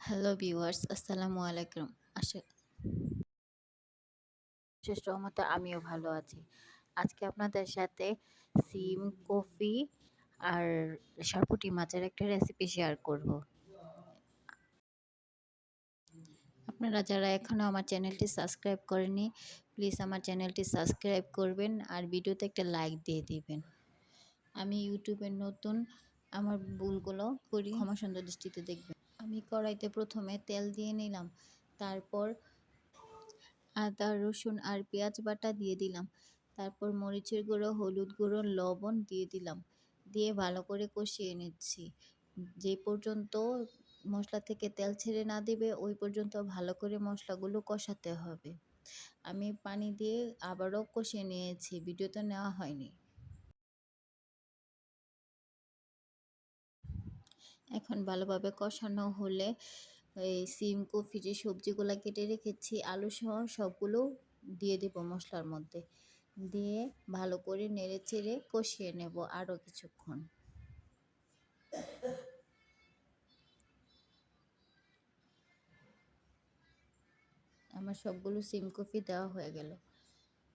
Hello viewers, আসসালামু আলাইকুম। আশা শেষ রহমতে আমিও ভালো আছি। আজকে আপনাদের সাথে সিম, কফি আর সরপুটি মাছের একটা রেসিপি শেয়ার করব। আপনারা যারা এখনও আমার চ্যানেলটি সাবস্ক্রাইব করেনি প্লিজ আমার চ্যানেলটি সাবস্ক্রাইব করবেন আর ভিডিওতে একটা লাইক দিয়ে দিবেন। আমি ইউটিউবের নতুন আমার ভুলগুলো করি। ক্ষমা সুন্দর দৃষ্টিতে দেখবেন। আমি কড়াইতে প্রথমে তেল দিয়ে নিলাম। তারপর আদা, রসুন আর পেঁয়াজ বাটা দিয়ে দিলাম। তারপর মরিচের গুঁড়ো, হলুদ গুঁড়ো, লবণ দিয়ে দিলাম। দিয়ে ভালো করে কষিয়ে নিচ্ছি। যে পর্যন্ত মশলা থেকে তেল ছেড়ে না দেবে, ওই পর্যন্ত ভালো করে মশলাগুলো কষাতে হবে। আমি পানি দিয়ে আবারও কষিয়ে নিয়েছি, ভিডিওতে নেওয়া হয়নি। এখন ভালোভাবে কষানো হলে এই সিম, কফি যে সবজিগুলো কেটে রেখেছি, আলু সহ সবগুলো দিয়ে দেব মশলার মধ্যে। দিয়ে ভালো করে নেড়ে চেড়ে কষিয়ে নেব আরও কিছুক্ষণ। আমার সবগুলো সিম, কফি দেওয়া হয়ে গেল।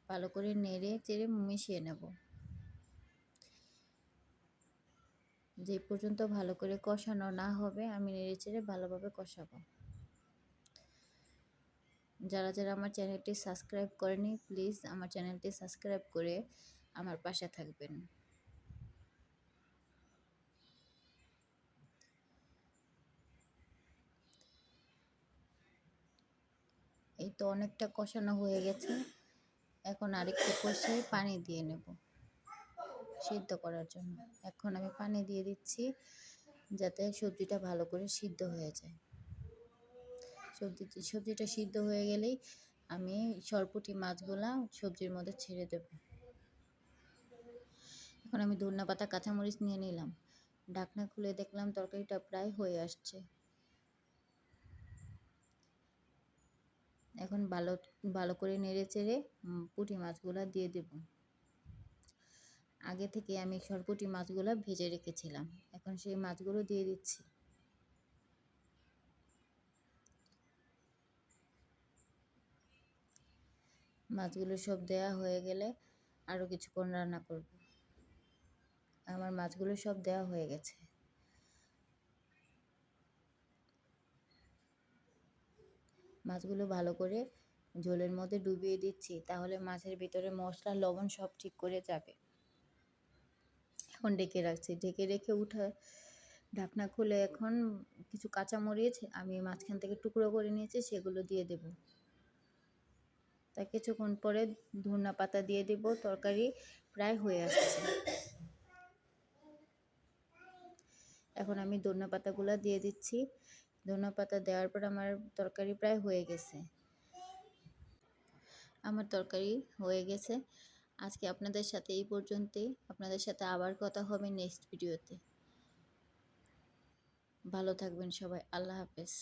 ভালো করে নেড়ে চেড়ে মিশিয়ে নেব। যে পর্যন্ত ভালো করে কষানো না হবে, আমি নেড়ে চেড়ে ভালোভাবে কষাবো। যারা যারা আমার চ্যানেলটি সাবস্ক্রাইব করেনি, প্লিজ আমার চ্যানেলটি সাবস্ক্রাইব করে আমার পাশে থাকবেন। এই তো অনেকটা কষানো হয়ে গেছে। এখন আরেকটু কষে পানি দিয়ে নেব। সিদ্ধ করার জন্য। এখন আমি পানি দিয়ে দিচ্ছি যাতে সবজিটা ভালো করে সিদ্ধ হয়ে যায়। সবজি, সবজিটা সিদ্ধ হয়ে গেলেই আমি সরপুটি মাছগুলা সবজির মধ্যে ছেড়ে দেব। এখন আমি ধন্যা পাতা, কাঁচামরিচ নিয়ে নিলাম। ঢাকনা খুলে দেখলাম তরকারিটা প্রায় হয়ে আসছে। এখন ভালো ভালো করে নেড়ে চেড়ে পুঁটি মাছগুলো দিয়ে দেব। আগে থেকে আমি সরপুটি মাছগুলো ভেজে রেখেছিলাম। এখন সেই মাছগুলো দিয়ে দিচ্ছি। মাছগুলো সব দেয়া হয়ে গেলে আরও কিছুক্ষণ রান্না করব। আমার মাছগুলো সব দেওয়া হয়ে গেছে। মাছগুলো ভালো করে ঝোলের মধ্যে ডুবিয়ে দিচ্ছি, তাহলে মাছের ভিতরে মশলা, লবণ সব ঠিক করে যাবে। এখন ডেকে রাখছি। ডেকে রেখে উঠে ঢাকনা খুলে এখন কিছু কাঁচা কাঁচামরিচ আমি মাঝখান থেকে টুকরো করে নিয়েছি, সেগুলো দিয়ে দেব। তা কিছুক্ষণ পরে ধনা পাতা দিয়ে দেব, তরকারি প্রায় হয়ে আসছে। এখন আমি ধনা পাতাগুলো দিয়ে দিচ্ছি। ধনা পাতা দেওয়ার পর আমার তরকারি প্রায় হয়ে গেছে। আমার তরকারি হয়ে গেছে। আজকে আপনাদের সাথে এই পর্যন্তই। আপনাদের সাথে আবার কথা হবে নেক্সট ভিডিওতে ভালো থাকবেন সবাই। আল্লাহ হাফেজ।